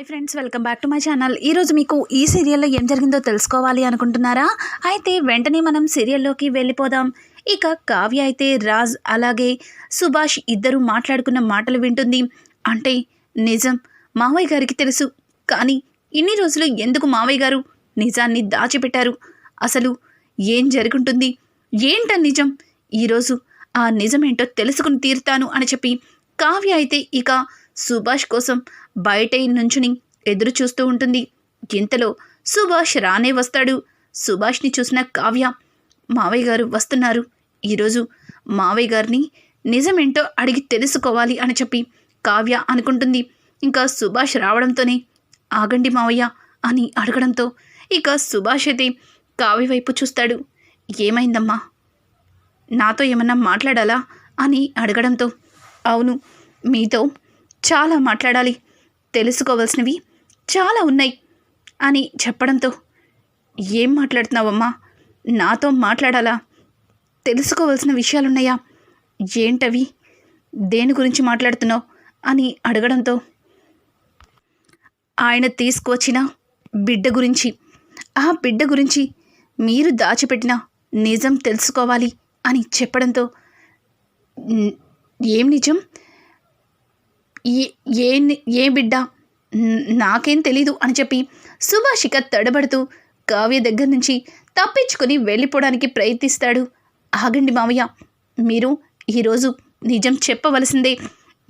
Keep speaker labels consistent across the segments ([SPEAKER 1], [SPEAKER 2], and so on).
[SPEAKER 1] Hi friends welcome back to my channel ఈరోజు మీకు ఈ సీరియల్లో ఏం జరిగిందో తెలుసుకోవాలి అనుకుంటున్నారా? అయితే వెంటనే మనం సీరియల్లోకి వెళ్ళిపోదాం. ఇక కావ్య అయితే రాజ్ అలాగే సుభాష్ ఇద్దరు మాట్లాడుకున్న మాటలు వింటుంది. అంటే నిజం మావయ్య గారికి తెలుసు. కానీ ఇన్ని రోజులు ఎందుకు మావయ్య గారు నిజాన్ని దాచిపెట్టారు? అసలు ఏం జరుగుంటుంది? ఏంట నిజం? ఈరోజు ఆ నిజమేంటో తెలుసుకుని తీరుతాను అని చెప్పి కావ్య అయితే ఇక సుభాష్ కోసం బయట నుంచుని ఎదురు చూస్తూ ఉంటుంది. ఇంతలో సుభాష్ రానే వస్తాడు. సుభాష్ని చూసిన కావ్య మావయ్య గారు వస్తున్నారు. ఈరోజు మావయ్య గారిని నిజమేంటో అడిగి తెలుసుకోవాలి అని చెప్పి కావ్య అనుకుంటుంది. ఇంకా సుభాష్ రావడంతోనే ఆగండి మావయ్య అని అడగడంతో ఇక సుభాష్ అయితే కావ్య వైపు చూస్తాడు. ఏమైందమ్మా? నాతో ఏమన్నా మాట్లాడాలా? అని అడగడంతో అవును మీతో చాలా మాట్లాడాలి. తెలుసుకోవాల్సినవి చాలా ఉన్నాయి అని చెప్పడంతో ఏం మాట్లాడుతున్నావమ్మా? నాతో మాట్లాడాలా? తెలుసుకోవాల్సిన విషయాలున్నాయా? ఏంటవి? దేని గురించి మాట్లాడుతున్నావు? అని అడగడంతో ఆయన తీసుకువచ్చిన బిడ్డ గురించి. ఆ బిడ్డ గురించి మీరు దాచిపెట్టిన నిజం తెలుసుకోవాలి అని చెప్పడంతో ఏం నిజం? ఏ ఏ ఏ బిడ్డ? నాకేం తెలీదు అని చెప్పి సుభాషిక తడబడుతూ కావ్య దగ్గర నుంచి తప్పించుకొని వెళ్ళిపోవడానికి ప్రయత్నిస్తాడు. ఆగండి మావయ్య మీరు ఈరోజు నిజం చెప్పవలసిందే.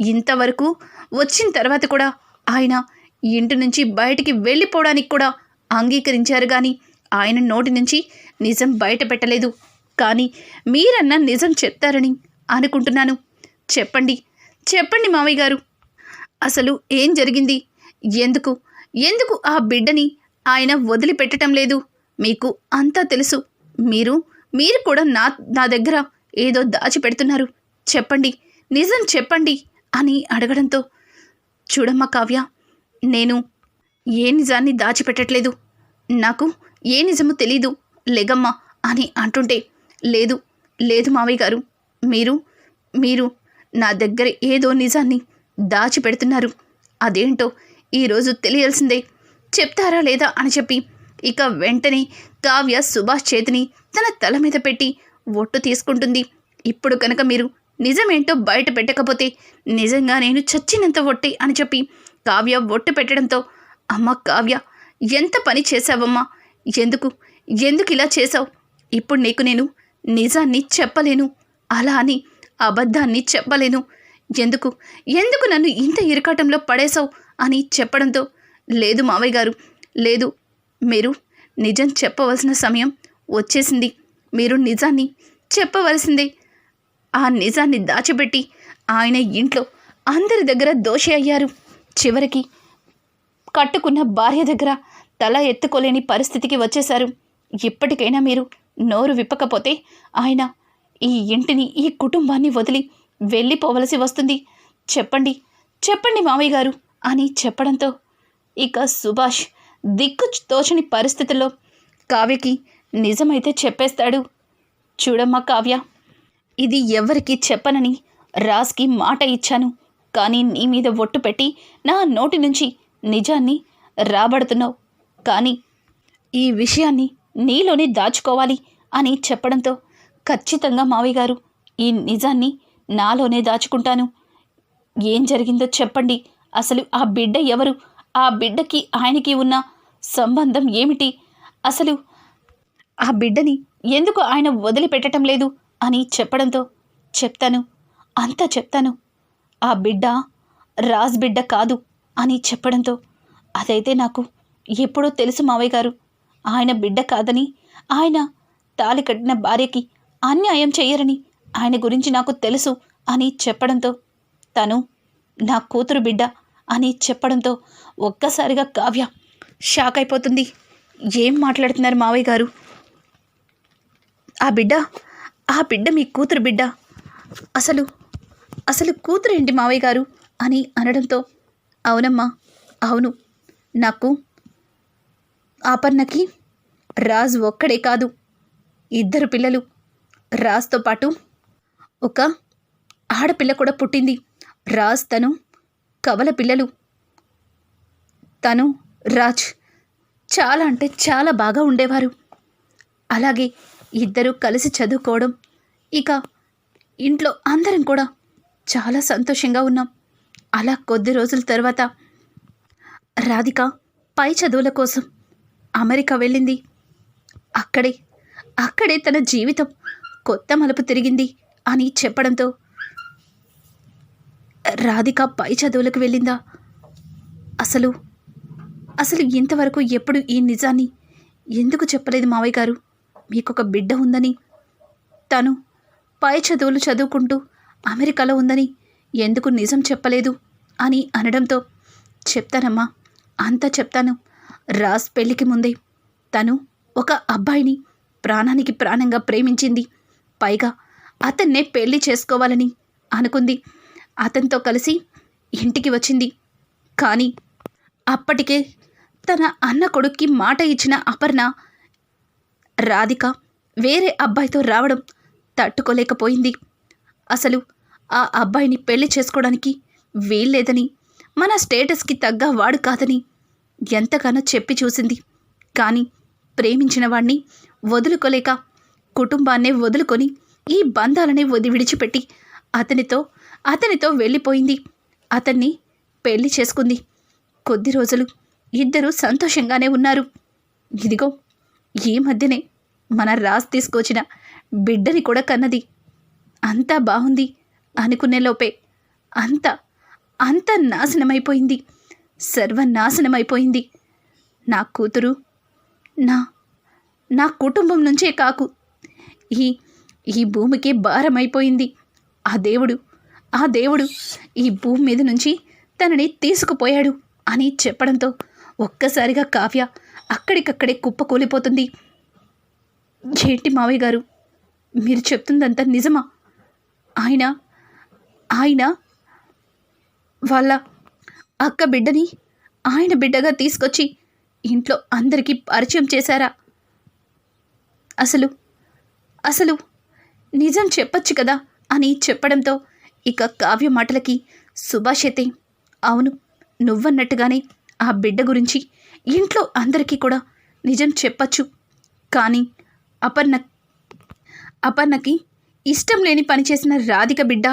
[SPEAKER 1] ఇంతవరకు వచ్చిన తర్వాత కూడా ఆయన ఇంటి నుంచి బయటికి వెళ్ళిపోవడానికి కూడా అంగీకరించారు కానీ ఆయన నోటి నుంచి నిజం బయట పెట్టలేదు. కానీ మీరన్న నిజం చెప్తారని అనుకుంటున్నాను. చెప్పండి చెప్పండి మావయ్య గారు. అసలు ఏం జరిగింది? ఎందుకు? ఎందుకు ఆ బిడ్డని ఆయన వదిలిపెట్టడం లేదు? మీకు అంతా తెలుసు. మీరు మీరు కూడా నా నా దగ్గర ఏదో దాచిపెడుతున్నారు. చెప్పండి. నిజం చెప్పండి అని అడగడంతో చూడమ్మా కావ్య నేను ఏ నిజాన్ని దాచిపెట్టట్లేదు. నాకు ఏ నిజము తెలీదు. లెగమ్మా అని అంటుంటే లేదు లేదు మావయ్య గారు మీరు మీరు నా దగ్గర ఏదో నిజాన్ని దాచిపెడుతున్నారు. అదేంటో ఈరోజు తెలియాల్సిందే. చెప్తారా లేదా అని చెప్పి ఇక వెంటనే కావ్య సుభాష్ చేతిని తన తల మీద పెట్టి ఒట్టు తీసుకుంటుంది. ఇప్పుడు కనుక మీరు నిజమేంటో బయట పెట్టకపోతే నిజంగా నేను చచ్చినంత ఒట్టి అని చెప్పి కావ్య ఒట్టు పెట్టడంతో అమ్మ కావ్య ఎంత పని చేశావమ్మా? ఎందుకు? ఎందుకు ఇలా చేశావు? ఇప్పుడు నీకు నేను నిజాన్ని చెప్పలేను. అలా అని అబద్ధాన్ని చెప్పలేను. ఎందుకు? ఎందుకు నన్ను ఇంత ఇరకాటంలో పడేశావు? అని చెప్పడంతో లేదు మావయ్య గారు లేదు మీరు నిజం చెప్పవలసిన సమయం వచ్చేసింది. మీరు నిజాన్ని చెప్పవలసిందే. ఆ నిజాన్ని దాచిపెట్టి ఆయన ఇంట్లో అందరి దగ్గర దోషి అయ్యారు. చివరికి కట్టుకున్న భార్య దగ్గర తల ఎత్తుకోలేని పరిస్థితికి వచ్చేశారు. ఇప్పటికైనా మీరు నోరు విప్పకపోతే ఆయన ఈ ఇంటిని ఈ కుటుంబాన్ని వదిలి వెళ్ళిపోవలసి వస్తుంది. చెప్పండి చెప్పండి మామయ్య గారు అని చెప్పడంతో ఇక సుభాష్ దిక్కు తోచని పరిస్థితుల్లో కావ్యకి నిజమైతే చెప్పేస్తాడు. చూడమ్మా కావ్య ఇది ఎవరికి చెప్పనని రాజ్కి మాట ఇచ్చాను. కానీ నీ మీద ఒట్టు పెట్టి నా నోటి నుంచి నిజాన్ని రాబడుతున్నావు. కానీ ఈ విషయాన్ని నీలోనే దాచుకోవాలి అని చెప్పడంతో ఖచ్చితంగా మావయ్య గారు ఈ నిజాన్ని నాలోనే దాచుకుంటాను. ఏం జరిగిందో చెప్పండి. అసలు ఆ బిడ్డ ఎవరు? ఆ బిడ్డకి ఆయనకి ఉన్న సంబంధం ఏమిటి? అసలు ఆ బిడ్డని ఎందుకు ఆయన వదిలిపెట్టడం లేదు అని చెప్పడంతో చెప్తాను. అంతా చెప్తాను. ఆ బిడ్డ రాజ్ బిడ్డ కాదు అని చెప్పడంతో అదైతే నాకు ఎప్పుడో తెలుసు మావయ్య గారు. ఆయన బిడ్డ కాదని ఆయన తాలి కట్టిన భార్యకి అన్యాయం చెయ్యరని ఆయన గురించి నాకు తెలుసు అని చెప్పడంతో తను నా కూతురు బిడ్డ అని చెప్పడంతో ఒక్కసారిగా కావ్య షాక్ అయిపోతుంది. ఏం మాట్లాడుతున్నారు మావయ్య గారు? ఆ బిడ్డ ఆ బిడ్డ మీ కూతురు బిడ్డ. అసలు అసలు కూతురు ఏంటి మావయ్య గారు అని అనడంతో అవునమ్మా అవును నాకు ఆపర్ణకి రాజు ఒక్కడే కాదు. ఇద్దరు పిల్లలు రాజ్తో పాటు ఒక ఆడపిల్ల కూడా పుట్టింది. రాజ్ తను కవల పిల్లలు. తను రాజ్ చాలా అంటే చాలా బాగా ఉండేవారు. అలాగే ఇద్దరూ కలిసి చదువుకోవడం ఇక ఇంట్లో అందరం కూడా చాలా సంతోషంగా ఉన్నాం. అలా కొద్ది రోజుల తర్వాత రాధిక పై చదువుల కోసం అమెరికా వెళ్ళింది. అక్కడే అక్కడే తన జీవితం కొత్త మలుపు తిరిగింది. అని చెప్పడంతో రాధిక పై చదువులకు వెళ్ళిందా? అసలు అసలు ఇంతవరకు ఎప్పుడు ఈ నిజాన్ని ఎందుకు చెప్పలేదు మావయ్య గారు? మీకొక బిడ్డ ఉందని తను పై చదువులు చదువుకుంటూ అమెరికాలో ఉందని ఎందుకు నిజం చెప్పలేదు అని అనడంతో చెప్తానమ్మా అంతా చెప్తాను. రాజ్ పెళ్ళికి ముందే తను ఒక అబ్బాయిని ప్రాణానికి ప్రాణంగా ప్రేమించింది. పైగా అతన్నే పెళ్ళి చేసుకోవాలని అనుకుంది. అతనితో కలిసి ఇంటికి వచ్చింది. కానీ అప్పటికే తన అన్న కొడుక్కి మాట ఇచ్చిన అపర్ణ రాధిక వేరే అబ్బాయితో రావడం తట్టుకోలేకపోయింది. అసలు ఆ అబ్బాయిని పెళ్ళి చేసుకోవడానికి వీల్లేదని మన స్టేటస్కి తగ్గ వాడు కాదని ఎంతగానో చెప్పి చూసింది. కానీ ప్రేమించిన వాణ్ణి వదులుకోలేక కుటుంబాన్నే వదులుకొని ఈ బంధాలనే వది విడిచిపెట్టి అతనితో అతనితో వెళ్ళిపోయింది. అతన్ని పెళ్ళి చేసుకుంది. కొద్ది రోజులు ఇద్దరూ సంతోషంగానే ఉన్నారు. ఇదిగో ఈ మధ్యనే మన రాజ్ తీసుకొచ్చిన బిడ్డని కూడా కన్నది. అంతా బాగుంది అనుకునే లోపే అంత అంత నాశనమైపోయింది. సర్వనాశనమైపోయింది. నా కూతురు నా నా కుటుంబం నుంచే కాకు. ఈ ఈ భూమికి భారమైపోయింది. ఆ దేవుడు ఆ దేవుడు ఈ భూమి మీద నుంచి తనని తీసుకుపోయాడు అని చెప్పడంతో ఒక్కసారిగా కావ్య అక్కడికక్కడే కుప్పకూలిపోతుంది ఏంటి మావయ్య గారు? మీరు చెప్తుందంతా నిజమా? ఆయన ఆయన వాళ్ళ అక్క బిడ్డని ఆయన బిడ్డగా తీసుకొచ్చి ఇంట్లో అందరికీ పరిచయం చేశారా? అసలు అసలు నిజం చెప్పచ్చు కదా అని చెప్పడంతో ఇక కావ్య మాటలకి సుభాషితే అవును నువ్వన్నట్టుగానే ఆ బిడ్డ గురించి ఇంట్లో అందరికీ కూడా నిజం చెప్పచ్చు. కానీ అపర్ణ అపర్ణకి ఇష్టం లేని పని చేసిన రాధిక బిడ్డ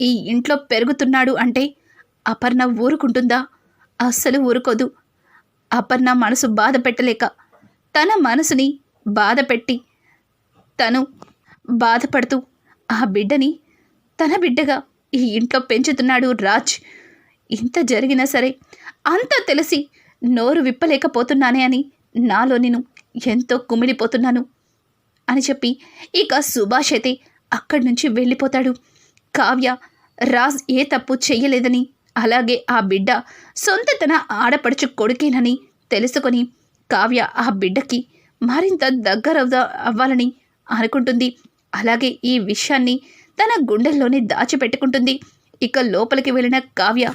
[SPEAKER 1] ఈ ఇంట్లో పెరుగుతున్నాడు అంటే అపర్ణ ఊరుకుంటుందా? అస్సలు ఊరుకోదు. అపర్ణ మనసు బాధ పెట్టలేక తన మనసుని బాధ పెట్టి తను బాధపడుతూ ఆ బిడ్డని తన బిడ్డగా ఈ ఇంట్లో పెంచుతున్నాడు రాజ్. ఇంత జరిగినా సరే అంతా తెలిసి నోరు విప్పలేకపోతున్నానే అని నాలో నేను ఎంతో కుమిలిపోతున్నాను అని చెప్పి ఇక సుభాష్ అయితే అక్కడి నుంచి వెళ్ళిపోతాడు. కావ్య రాజ్ ఏ తప్పు చెయ్యలేదని అలాగే ఆ బిడ్డ సొంత తన ఆడపడుచు కొడుకేనని తెలుసుకొని కావ్య ఆ బిడ్డకి మరింత దగ్గర అవ్వాలని అనుకుంటుంది. అలాగే ఈ విషయాన్ని తన గుండెల్లోనే దాచిపెట్టుకుంటుంది. ఇక లోపలికి వెళ్ళిన కావ్య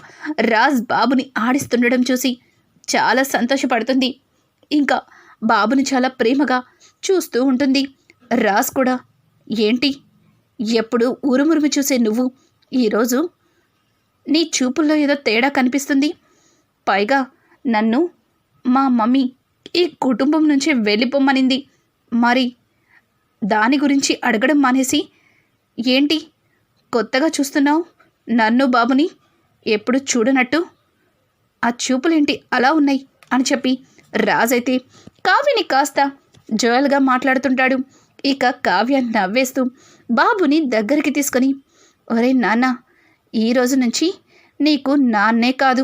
[SPEAKER 1] రాజ్ బాబుని ఆడిస్తుండడం చూసి చాలా సంతోషపడుతుంది. ఇంకా బాబుని చాలా ప్రేమగా చూస్తూ ఉంటుంది. రాజ్ కూడా ఏంటి? ఎప్పుడు ఉరుమురుము చూసే నువ్వు? ఈరోజు నీ చూపుల్లో ఏదో తేడా కనిపిస్తుంది. పైగా నన్ను మా మమ్మీ ఈ కుటుంబం నుంచి వెళ్ళిపోమ్మనింది మరి దాని గురించి అడగడం మానేసి ఏంటి? కొత్తగా చూస్తున్నావు? నన్ను బాబుని ఎప్పుడు చూడనట్టు? ఆ చూపులేంటి అలా ఉన్నాయి? అని చెప్పి రాజైతే కావ్యని కాస్త జోయల్గా మాట్లాడుతుంటాడు. ఇక కావ్య నవ్వేస్తూ బాబుని దగ్గరికి తీసుకొని ఒరే నాన్న ఈ రోజు నుంచి నీకు నాన్నే కాదు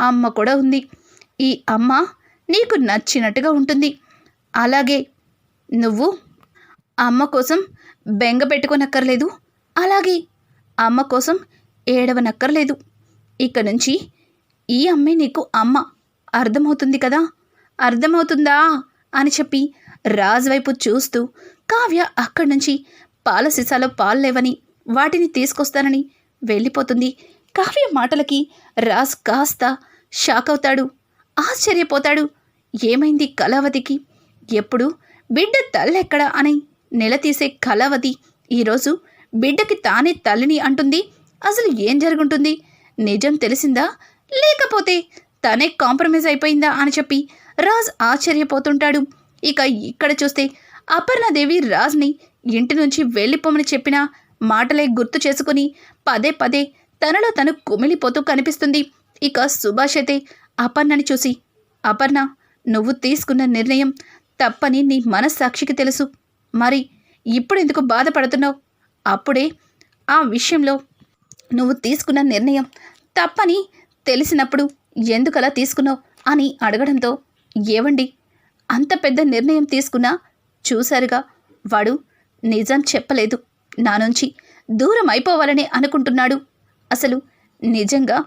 [SPEAKER 1] అమ్మ కూడా ఉంది. ఈ అమ్మ నీకు నచ్చినట్టుగా ఉంటుంది. అలాగే నువ్వు అమ్మ కోసం బెంగ పెట్టుకోనక్కర్లేదు. అలాగే అమ్మ కోసం ఏడవనక్కర్లేదు. ఇక నుంచి ఈ అమ్మే నీకు అమ్మ. అర్థమవుతుంది కదా? అర్థమవుతుందా? అని చెప్పి రాజు వైపు చూస్తూ కావ్య అక్కడి నుంచి పాల సీసాలో పాలు లేవని వాటిని తీసుకొస్తానని వెళ్ళిపోతుంది. కావ్య మాటలకి రాజ్ కాస్త షాక్ అవుతాడు. ఆశ్చర్యపోతాడు. ఏమైంది కళావతికి? ఎప్పుడు? బిడ్డ తల్లెక్కడ? అని నిలదీసే కళావతి. ఈరోజు బిడ్డకి తానే తల్లిని అంటుంది. అసలు ఏం జరుగుంటుంది? నిజం తెలిసిందా? లేకపోతే తనే కాంప్రమైజ్ అయిపోయిందా అని చెప్పి రాజ్ ఆశ్చర్యపోతుంటాడు. ఇక ఇక్కడ చూస్తే అపర్ణాదేవి రాజ్ని ఇంటి నుంచి వెళ్ళిపోమని చెప్పిన మాటలే గుర్తు చేసుకుని పదే పదే తనలో తను కుమిలిపోతూ కనిపిస్తుంది. ఇక సుభాష్ అయితే అపర్ణని చూసి అపర్ణ నువ్వు తీసుకున్న నిర్ణయం తప్పని నీ మనస్సాక్షికి తెలుసు. మరి ఇప్పుడు ఎందుకు బాధపడుతున్నావు? అప్పుడే ఆ విషయంలో నువ్వు తీసుకున్న నిర్ణయం తప్పని తెలిసినప్పుడు ఎందుకలా తీసుకున్నావు అని అడగడంతో ఏవండి అంత పెద్ద నిర్ణయం తీసుకున్నా చూశారుగా వాడు నిజం చెప్పలేదు. నా నుంచి దూరం అయిపోవాలని అనుకుంటున్నాడు. అసలు నిజంగా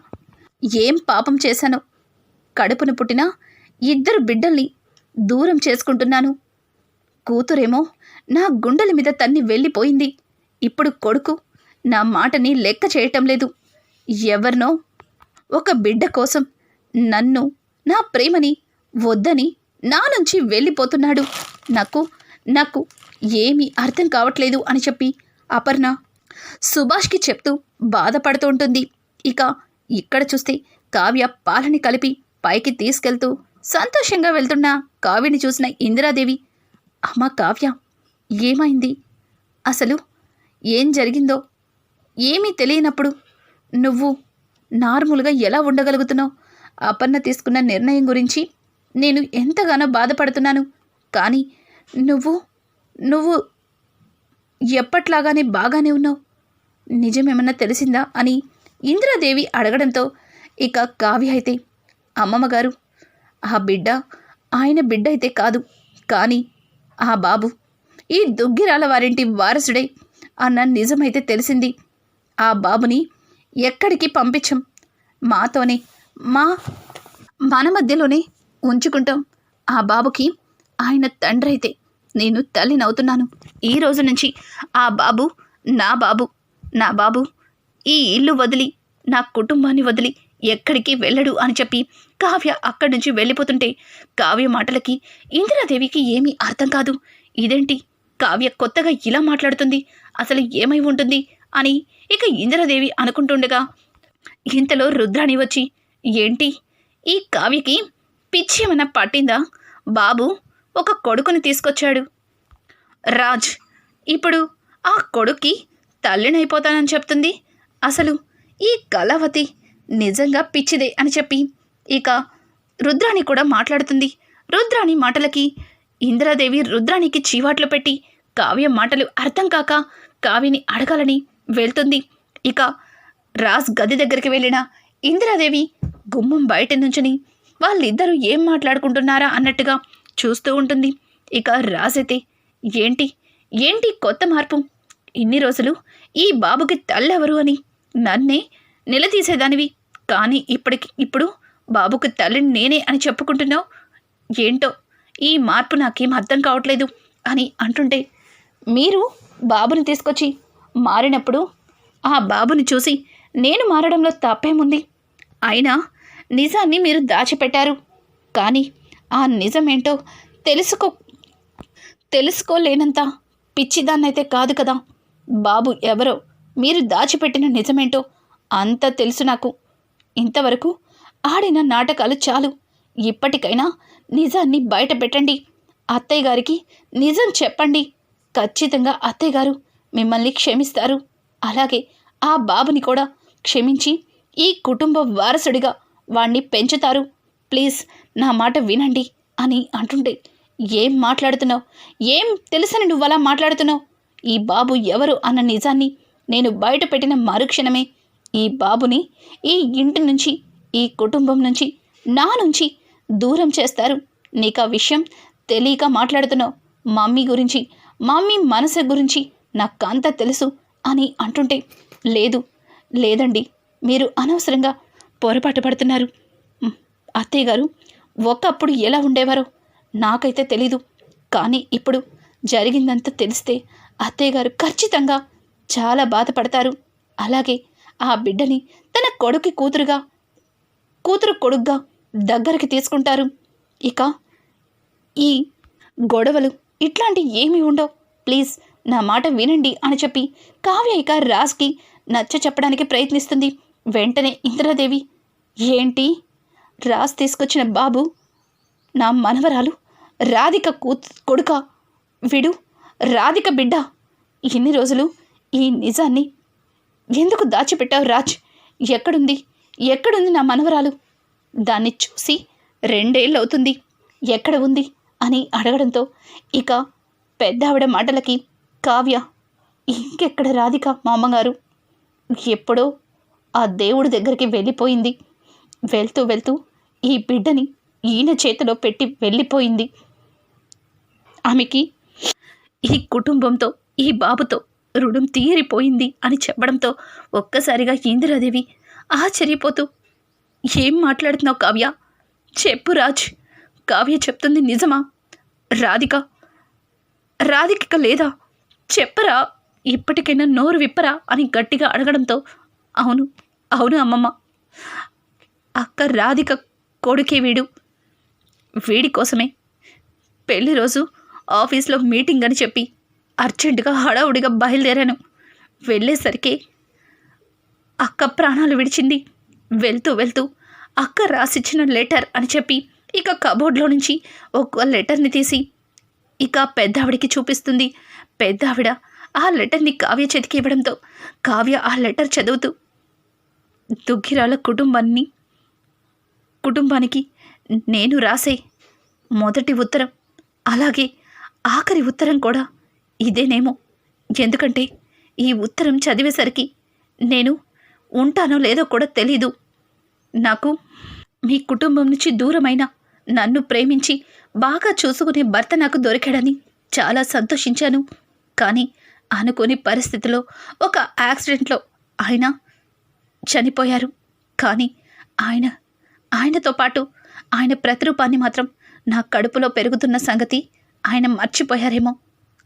[SPEAKER 1] ఏం పాపం చేశానో? కడుపున పుట్టిన ఇద్దరు బిడ్డల్ని దూరం చేసుకుంటున్నాను. కూతురేమో నా గుండెల మీద తన్ని వెళ్ళిపోయింది. ఇప్పుడు కొడుకు నా మాటని లెక్క చేయటం లేదు. ఎవరినో? ఒక బిడ్డ కోసం నన్ను నా ప్రేమని వద్దని నా నుంచి వెళ్ళిపోతున్నాడు. నాకు నాకు ఏమీ అర్థం కావట్లేదు అని చెప్పి అపర్ణ సుభాష్కి చెప్తూ బాధపడుతూ ఉంటుంది. ఇక ఇక్కడ చూస్తే కావ్య పాలని కలిపి పైకి తీసుకెళ్తూ సంతోషంగా వెళ్తున్న కావ్యని చూసిన ఇందిరాదేవి అమ్మ కావ్య ఏమైంది? అసలు ఏం జరిగిందో? ఏమీ తెలియనప్పుడు నువ్వు నార్మల్గా ఎలా ఉండగలుగుతున్నావు? అపర్ణ తీసుకున్న నిర్ణయం గురించి నేను ఎంతగానో బాధపడుతున్నాను. కానీ నువ్వు నువ్వు ఎప్పట్లాగానే బాగానే ఉన్నావు. నిజమేమన్నా తెలిసిందా అని ఇందిరాదేవి అడగడంతో ఇక కావ్య అయితే అమ్మమ్మగారు ఆ బిడ్డ ఆయన బిడ్డ అయితే కాదు. కానీ ఆ బాబు ఈ దుగ్గిరాల వారింటి వారసుడే అన్న నిజమైతే తెలిసింది. ఆ బాబుని ఎక్కడికి పంపించం? మాతోనే మా మన మధ్యలోనే ఉంచుకుంటాం. ఆ బాబుకి ఆయన తండ్రి అయితే నేను తల్లినవుతున్నాను ఈ రోజు నుంచి ఆ బాబు నా బాబు నా బాబు ఈ ఇల్లు వదిలి నా కుటుంబాన్ని వదిలి ఎక్కడికి వెళ్ళడు అని చెప్పి కావ్య అక్కడి నుంచి వెళ్ళిపోతుంటే కావ్య మాటలకి ఇందిరాదేవికి ఏమీ అర్థం కాదు. ఇదేంటి? కావ్య కొత్తగా ఇలా మాట్లాడుతుంది. అసలు ఏమై ఉంటుంది? అని ఇక ఇంద్రదేవి అనుకుంటుండగా ఇంతలో రుద్రాణి వచ్చి ఏంటి? ఈ కావ్యకి పిచ్చి ఏమైనా పట్టిందా? బాబు ఒక కొడుకుని తీసుకొచ్చాడు. రాజ్ ఇప్పుడు ఆ కొడుక్కి తల్లినైపోతానని చెప్తుంది. అసలు ఈ కళావతి నిజంగా పిచ్చిదే అని చెప్పి ఇక రుద్రాణి కూడా మాట్లాడుతుంది. రుద్రాణి మాటలకి ఇందిరాదేవి రుద్రాణికి చీవాట్లు పెట్టి కావ్య మాటలు అర్థం కాక కావ్యని అడగాలని వెళ్తుంది. ఇక రాజ్ గది దగ్గరికి వెళ్ళిన ఇందిరాదేవి గుమ్మం బయట నుంచుని వాళ్ళిద్దరూ ఏం మాట్లాడుకుంటున్నారా అన్నట్టుగా చూస్తూ ఉంటుంది. ఇక రాజైతే ఏంటి? ఏంటి కొత్త మార్పు? ఇన్ని రోజులు ఈ బాబుకి తల్లెవరు అని నన్నే నిలదీసేదానివి. కానీ ఇప్పటికి ఇప్పుడు బాబుకి తల్లిని నేనే అని చెప్పుకుంటున్నావు? ఏంటో? ఈ మార్పు నాకేం అర్థం కావట్లేదు అని అంటుంటే మీరు బాబుని తీసుకొచ్చి మారినప్పుడు ఆ బాబుని చూసి నేను మారడంలో తప్పేముంది? అయినా నిజాన్ని మీరు దాచిపెట్టారు. కానీ ఆ నిజమేంటో తెలుసుకో తెలుసుకోలేనంత పిచ్చిదాన్నైతే కాదు కదా. బాబు ఎవరో మీరు దాచిపెట్టిన నిజమేంటో అంత తెలుసు నాకు. ఇంతవరకు ఆడిన నాటకాలు చాలు. ఇప్పటికైనా నిజాన్ని బయట పెట్టండి. అత్తయ్య గారికి నిజం చెప్పండి. ఖచ్చితంగా అత్తయ్య గారు మిమ్మల్ని క్షమిస్తారు. అలాగే ఆ బాబుని కూడా క్షమించి ఈ కుటుంబ వారసుడిగా వాణ్ణి పెంచుతారు. ప్లీజ్ నా మాట వినండి అని అంటుంటే ఏం మాట్లాడుతున్నావు? ఏం తెలుసని నువ్వు అలా మాట్లాడుతున్నావు? ఈ బాబు ఎవరు అన్న నిజాన్ని నేను బయటపెట్టిన మరుక్షణమే. ఈ బాబుని ఈ ఇంటి నుంచి ఈ కుటుంబం నుంచి నా నుంచి దూరం చేస్తారు. నీకు ఆ విషయం తెలియక మాట్లాడుతున్నావు. మమ్మీ గురించి మమ్మీ మనసు గురించి నాకంతా తెలుసు అని అంటుంటే లేదు లేదండి మీరు అనవసరంగా పొరపాటు పడుతున్నారు. అత్తయ్య గారు ఒకప్పుడు ఎలా ఉండేవారో నాకైతే తెలీదు. కానీ ఇప్పుడు జరిగిందంతా తెలిస్తే అత్తయ్య గారు ఖచ్చితంగా చాలా బాధపడతారు. అలాగే ఆ బిడ్డని తన కొడుకు కూతురుగా కూతురు కొడుగ్గా దగ్గరికి తీసుకుంటారు. ఇక ఈ గొడవలు ఇట్లాంటి ఏమీ ఉండవు. ప్లీజ్ నా మాట వినండి అని చెప్పి కావ్య ఇక రాజ్కి నచ్చ చెప్పడానికి ప్రయత్నిస్తుంది. వెంటనే ఇంద్రాదేవి ఏంటి? రాజ్ తీసుకొచ్చిన బాబు నా మనవరాలు రాధిక కూ కొడుక విడు రాధిక బిడ్డ ఎన్ని రోజులు ఈ నిజాన్ని ఎందుకు దాచిపెట్టావు రాజ్? ఎక్కడుంది? ఎక్కడుంది నా మనవరాలు? దాన్ని చూసి రెండేళ్ళు అవుతుంది ఎక్కడ ఉంది? అని అడగడంతో ఇక పెద్ద ఆవిడ మాటలకి కావ్య ఇంకెక్కడ రాధిక మా అమ్మగారు ఎప్పుడో ఆ దేవుడి దగ్గరికి వెళ్ళిపోయింది. వెళ్తూ వెళ్తూ ఈ బిడ్డని ఈయన చేతిలో పెట్టి వెళ్ళిపోయింది. ఆమెకి ఈ కుటుంబంతో ఈ బాబుతో రుణం తీరిపోయింది అని చెప్పడంతో ఒక్కసారిగా ఇందిరాదేవి ఆశ్చర్యపోతూ ఏం మాట్లాడుతున్నావు కావ్య? చెప్పు రాజ్. కావ్య చెప్తుంది నిజమా? రాధిక. రాధిక లేదా? చెప్పరా? ఇప్పటికైనా నోరు విప్పరా? అని గట్టిగా అడగడంతో అవును అవును అమ్మమ్మ. అక్క రాధిక కొడుకే వీడు. వీడి కోసమే. పెళ్ళి రోజు ఆఫీస్లో మీటింగ్ అని చెప్పి అర్జెంటుగా హడావుడిగా బయలుదేరాను. వెళ్ళేసరికి అక్క ప్రాణాలు విడిచింది. వెళ్తూ వెళ్తూ అక్క రాసిచ్చిన లెటర్ అని చెప్పి ఇక కబోర్డ్లో నుంచి ఒక లెటర్ని తీసి ఇక పెద్దావిడికి చూపిస్తుంది. పెద్దావిడ ఆ లెటర్ని కావ్య చేతికి ఇవ్వడంతో కావ్య ఆ లెటర్ చదువుతూ దుగ్గిరాల కుటుంబాన్ని కుటుంబానికి నేను రాసే మొదటి ఉత్తరం అలాగే ఆఖరి ఉత్తరం కూడా ఇదేనేమో. ఎందుకంటే ఈ ఉత్తరం చదివేసరికి నేను ఉంటానో లేదో కూడా తెలీదు. నాకు మీ కుటుంబం నుంచి దూరమైన నన్ను ప్రేమించి బాగా చూసుకునే భర్త నాకు దొరికాడని చాలా సంతోషించాను. కానీ అనుకోని పరిస్థితిలో ఒక యాక్సిడెంట్లో ఆయన చనిపోయారు. కానీ ఆయన ఆయనతో పాటు ఆయన ప్రతిరూపాన్ని మాత్రం నా కడుపులో పెరుగుతున్న సంగతి ఆయన మర్చిపోయారేమో.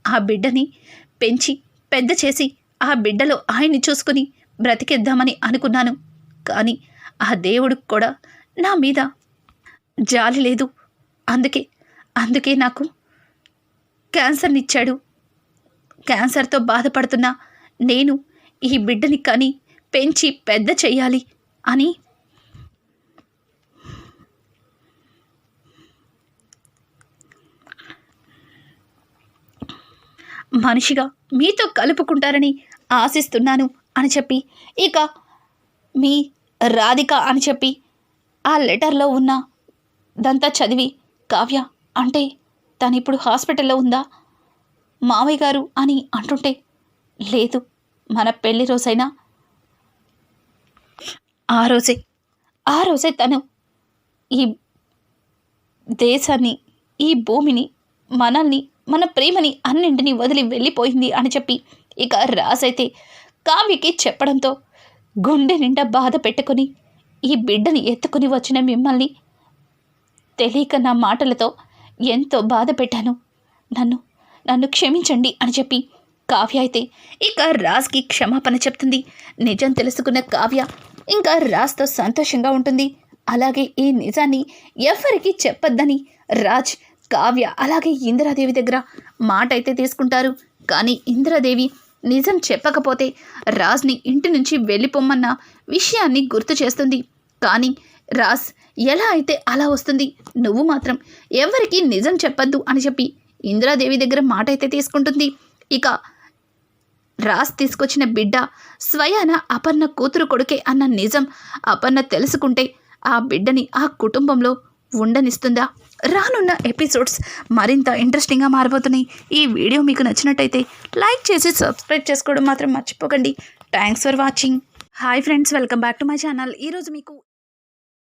[SPEAKER 1] ఆ బిడ్డని పెంచి పెద్ద చేసి ఆ బిడ్డలో ఆయన్ని చూసుకుని బ్రతికేద్దామని అనుకున్నాను. కానీ ఆ దేవుడికి కూడా నా మీద జాలి లేదు. అందుకే అందుకే నాకు క్యాన్సర్నిచ్చాడు క్యాన్సర్తో బాధపడుతున్న నేను ఈ బిడ్డని కానీ పెంచి పెద్ద చెయ్యాలి అని మనిషిగా మీతో కలుపుకుంటారని ఆశిస్తున్నాను అని చెప్పి ఇక మీ రాధిక అని చెప్పి ఆ లెటర్లో ఉన్న దంతా చదివి కావ్య అంటే తను ఇప్పుడు హాస్పిటల్లో ఉందా? మావయ్య గారు అని అంటుంటే లేదు మన పెళ్ళి రోజైనా. ఆ రోజే ఆ రోజే తను ఈ దేశాన్ని ఈ భూమిని మనల్ని మన ప్రేమని అన్నింటినీ వదిలి వెళ్ళిపోయింది అని చెప్పి ఇక రాజైతే కావ్యకి చెప్పడంతో గుండె నిండా బాధ పెట్టుకొని ఈ బిడ్డని ఎత్తుకుని వచ్చిన మిమ్మల్ని తెలియక నా మాటలతో ఎంతో బాధ పెట్టాను నన్ను నన్ను క్షమించండి అని చెప్పి కావ్య అయితే ఇక రాజ్కి క్షమాపణ చెప్తుంది. నిజం తెలుసుకున్న కావ్య ఇంకా రాజ్తో సంతోషంగా ఉంటుంది. అలాగే ఈ నిజాన్ని ఎవరికి చెప్పొద్దని రాజ్ కావ్య అలాగే ఇందిరాదేవి దగ్గర మాట అయితే తీసుకుంటారు. కానీ ఇందిరాదేవి నిజం చెప్పకపోతే రాజ్ని ఇంటి నుంచి వెళ్ళిపోమ్మన్న విషయాన్ని గుర్తు చేస్తుంది. కానీ రాజ్ ఎలా అయితే అలా వస్తుంది? నువ్వు మాత్రం ఎవరికి నిజం చెప్పద్దు అని చెప్పి ఇందిరాదేవి దగ్గర మాట అయితే తీసుకుంటుంది. ఇక రాజ్ తీసుకొచ్చిన బిడ్డ స్వయాన అపర్ణ కూతురు కొడుకే అన్న నిజం అపర్ణ తెలుసుకుంటే ఆ బిడ్డని ఆ కుటుంబంలో ఉండనిస్తుందా? రానున్న ఎపిసోడ్స్ మరింత ఇంట్రెస్టింగ్గా మారిపోతున్నాయి ఈ వీడియో మీకు నచ్చినట్టయితే లైక్ చేసి సబ్స్క్రైబ్ చేసుకోవడం మాత్రం మర్చిపోకండి. Thanks for watching. Hi friends welcome back to my channel. ఈరోజు మీకు